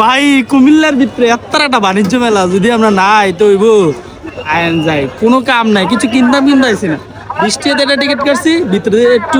ভাই, কুমিল্লার ভিতরে এত একটা বাণিজ্য মেলা, যদি আমরা নাই তো হইব। আইন যাই, কোনো কাম নাই, কিছু কিনতাম কিনতাইছি না। বৃষ্টি একটা টিকিট কাটছি, ভিতরে একটু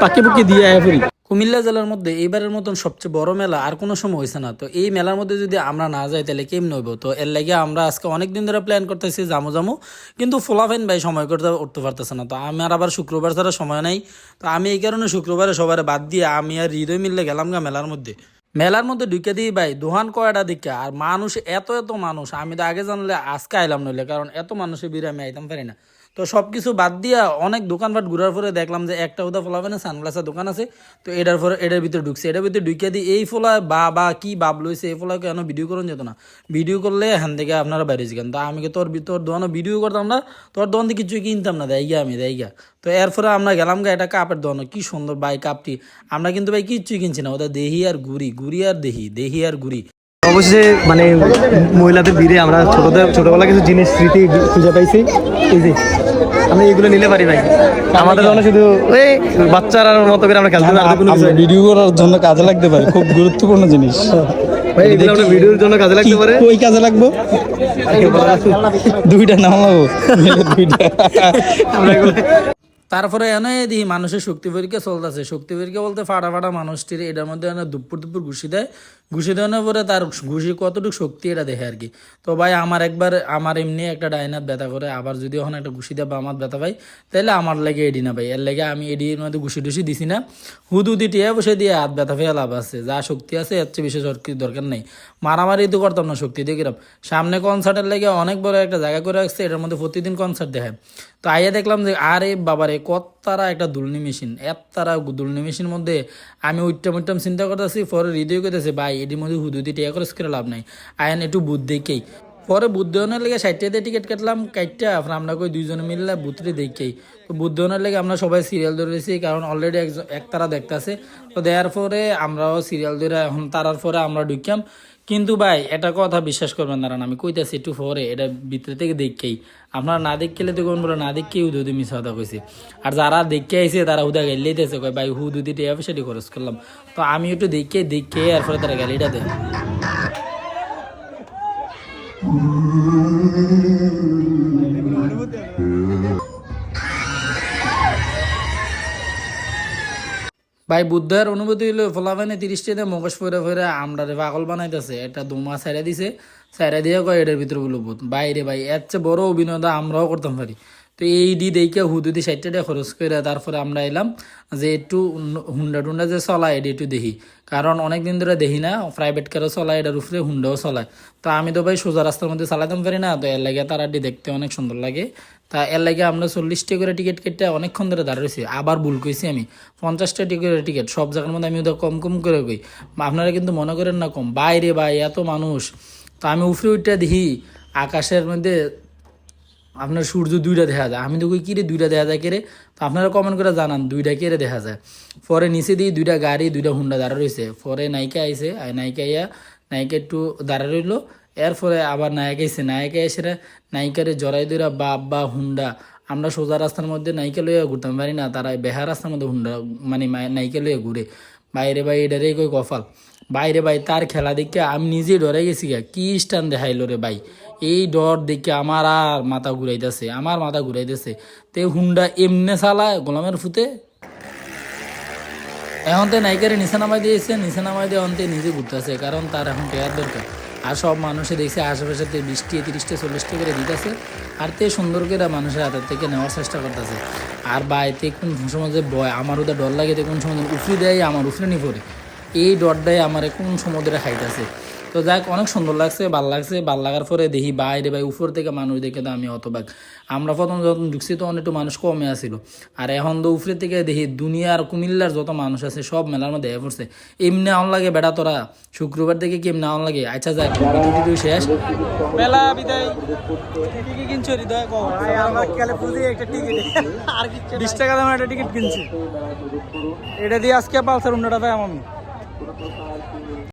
পাকি পাকি দিয়ে আয়া পড়ি কুমিল্লা জেলার মধ্যে এইবারের মতন সবচেয়ে বড় মেলা আর কোনো সময় হয়েছে না। তো এই মেলার মধ্যে যদি আমরা না যাই, তাহলে কেমন হইব? তো এর লাগে আমরা আজকে অনেক দিন ধরে প্ল্যান করতেছি জামু জামু কিন্তু ফোলাফেন ভাই সময় করতে, উঠতে পারতেছে না। তো আমার আবার শুক্রবার ছাড়া সময় নাই। তো আমি এই কারণে শুক্রবারে সবার বাদ দিয়ে আমি আর হৃদয় মিললে গেলাম গা মেলার মধ্যে। মেলার মধ্যে ঢুকে দিই ভাই, দোহান কয়টা দিকে? আর মানুষ, এত এত মানুষ। আমি তো আগে জানলে আজকে আইলাম নইলে, কারণ এত মানুষের বিরামে আইতাম, পারি না। তো সব কিছু বাদ দিয়া অনেক দোকানপাট ঘুরার পরে দেখলাম যে একটা উদা ফোলাবে না সানগ্লাসের দোকান আছে, তো এটার পরে এটার ভিতরে ঢুকছে। এটার ভিতরে ঢুকে দিই এই ফোলা বা বা কি বাপ লইছে, এই ফোলা কেন ভিডিও করুন যেত না। ভিডিও করলে হ্যান থেকে আপনারা বাইরে যেতেন তো আমি তোর তোর দোকানে ভিডিও করতাম না? তোর দোকান থেকে কিছুই কিনতাম না দেয় গিয়া আমি দেয় গিয়া তো এরপরে আমরা গেলাম গা এটা কাপের দোকানে। কি সুন্দর ভাই কাপটি। আমরা কিন্তু ভাই কিচ্ছুই কিনছি না। ওদের দেহি আর ঘুরি ঘুরি আর দেহি দেহি আর ঘুরি অবশ্যই মানে মহিলাদের ভিড়ে আমরা ছোটদের ছোটবেলা কিছু জিনিস, স্মৃতি খুঁজে পাইছি। এই যে আমরা এগুলো নিলে পারি ভাই। আমাদের জন্য শুধু ওই বাচ্চার মতো করে আমরা খেলতে পারি। ভিডিও করার জন্য কাজে লাগতে পারে খুব গুরুত্বপূর্ণ জিনিস। ভাই এগুলো আমরা ভিডিওর জন্য কাজে লাগতে পারে। ওই কাজে লাগবো? দুইটা নাম লাগবো দুইটা। আমরা তারপরে এনে দেখি মানুষের শক্তি পরীক্ষা চলতেছে। শক্তি পরীক্ষা বলতে ফাটা ফাটা মানুষটির এটার মধ্যে এনে দুপুর দুপুর ঘুষি দেয়। ঘুষি দেওয়ানোর পরে তার ঘুষি কতটুকু শক্তি এটা দেখে আর কি। তো ভাই আমার একবার, আমার এমনি একটা ডাইনাত ব্যথা করে, আবার যদি ওখানে একটা ঘুষি দেয় বা আমার ব্যথা পাই তাহলে আমার লাগে এডি না ভাই। এর লাগে আমি এডির মধ্যে ঘুষি টুসি দিছি না। হুদুদি টিয়া বসে দিয়ে হাত ব্যথা ফেয়ে লাভ আছে। যা শক্তি আছে, এর চেয়ে বিশেষ দরকার নেই। মারামারি তো করতাম না শক্তি দিয়ে কিরম। সামনে কনসার্টের লাগে অনেক বড় একটা জায়গা করে রাখছে, এটার মধ্যে প্রতিদিন কনসার্ট দেখায়। তো আইয়া দেখলাম যে, আরে বাবারে কত তারা একটা দুলনি মেশিন এত তারা দুলনি মেশিন মধ্যে আমি উইট্টাম উইট্টাম চিন্তা করতেছি, পরে হৃদয় করতেছে ভাই এটির মধ্যে হুদুদি টিয়া করে করে লাভ নাই। আয়ান একটু বুদ্ধিকেই পরে বুদ্ধনের লেগে দিয়ে টিকিট কাটলাম কাটটা আমরা কই দুইজনে মিললে বুথরে দেখেই তো বুদ্ধনের লেগে আমরা সবাই সিরিয়াল ধরেছি, কারণ অলরেডি একজন এক তারা দেখতেছে। তো দেওয়ার পরে আমরাও সিরিয়াল ধরে এখন তারার পরে আমরা ঢুকলাম কিন্তু ভাই, এটা কথা বিশ্বাস করবেন না আমি কইতাছি একটু পরে, এটা ভিতরে থেকে দেখেই। আপনারা না দেখলে তো কোন বলে, না দেখেই উদুদি মিস কথা কইছি। আর যারা দেখে আইছে, তারা উদা গেলেইতেছে কয়, ভাই, হুদুদি টিয়া সেটি খরচ করলাম। তো আমি একটু দেখে দেখে, এরপরে তারা গালিটা দেয়। ভাই বুদ্ধার অনুভূতি হইল ফলাফানে তিরিশ টাকা মগজ ফেরে ফেরে আমরা পাগল বানাইতেছে। এটা দুমা সাইরা দিছে। সাইরা দিয়ে কয় এটার ভিতরে বলো বাইরে ভাই, এর চেয়ে বড় অভিনয়টা আমরাও করতাম পারি তো এই ডি দেখে হুদুদি ষাট টাকা খরচ করে তারপরে আমরা এলাম যে একটু হুন্ডা টুন্ডা যে চলায় এটা একটু দেখি কারণ অনেক দিন ধরে দেখি না প্রাইভেট কারও চলায়, এটার উপরে হুন্ডাও চলায়। তো আমি তো ভাই সোজা রাস্তার মধ্যে চালাতাম পারি না, তো এর লাগে তার আড্ডি দেখতে অনেক সুন্দর লাগে। তা এর লাগে আমরা চল্লিশ টাকা করে টিকিট কেটে অনেকক্ষণ ধরে দাঁড়িয়েছি আবার ভুল কইছি আমি পঞ্চাশটা টিকিটের টিকিট, সব জায়গার মধ্যে আমি ওদের কম কম করে কই। আপনারা কিন্তু মনে করেন না কম, বাইরে ভাই এত মানুষ। তো আমি উফরে উঠতে দেখি আকাশের মধ্যে আপনার সূর্য দুইটা দেখা যায়। আমি তো কই, কিরে, দুইটা দেখা যায় কেরে? তো আপনারা কমেন্ট করে জানান, দুইটা কেরে দেখা যায়। পরে নিচে দিয়ে দুইটা গাড়ি, দুইটা হুন্ডা দাঁড়া রয়েছে পরে নায়িকা আইসে আর নায়িকা ইয়া, নায়িকা একটু দাঁড়া রইল। এরপরে আবার নায়িকা এসে নায়িকা এসে নায়িকারে জড়াই দইরা বাপ বা হুন্ডা। আমরা সোজা রাস্তার মধ্যে নায়িকা লইয়া ঘুরতাম পারি না, তারা বেহা রাস্তার মধ্যে হুন্ডা মানে নায়িকা লইয়া ঘুরে। বাইরে বাইরে এটারে কই কফাল বাইরে ভাই, তার খেলা দেখে আমি নিজে ডরে গেছি গা। কি স্টান দেখাইলো রে ভাই? এই ডর দেখে আমার আর মাথা ঘুরাইতেছে, আমার মাথা ঘুরাইতেছে। তে হুন্ডা এমনে চালায় গোলামের ফুতে। এখন তো নায়িকারে নিচে নামাই দিয়েছে, নিচে নামাই দিয়ে অন্তে নিজে ঘুরতেছে, কারণ তার এখন টেয়ার দরকার। আর সব মানুষে দেখছে আশেপাশে তে বিশটি, তিরিশটা, চল্লিশটা করে দিতেছে আর তে সুন্দর করে মানুষের হাতের থেকে নেওয়ার চেষ্টা করতেছে। আর বা এতে কোন সময় যে বয় আমার ওদের ডর লাগে, তে কোন সময় উফরি দেয়, আমার উফরে নি পড়ে। এই ডরটাই আমার কোন সমুদ্রে খাইতেছে। তো যাক অনেক সুন্দর লাগছে ভালো লাগছে। ভালো লাগার পরে দেখি বাইরে ভাই উপর থেকে মানুষ দেখে তো আমি অতবাক আমরা প্রথম যখন ঢুকছি তখন একটু মানুষ কমে আসিল। আর এখন তো উপরে থেকে দেখি দুনিয়ার কুমিল্লার যত মানুষ আছে সব মেলার মধ্যে পড়ছে এমনি আউন লাগে বেড়া তোরা শুক্রবার থেকে কেমনি আউন লাগে? আচ্ছা যাক ভিডিও শেষ। মেলা বিদায়। কি কি কিনছো হৃদয়? আমরা কালে পুজি একটা টিকিট আর কি বিশ টাকা দামের একটা টিকিট কিনছি। এটা দিয়ে আজকে পালসার উন্নটা পাই আমি। പുറത്തുവിട്ട ആൽക്കഹോൾ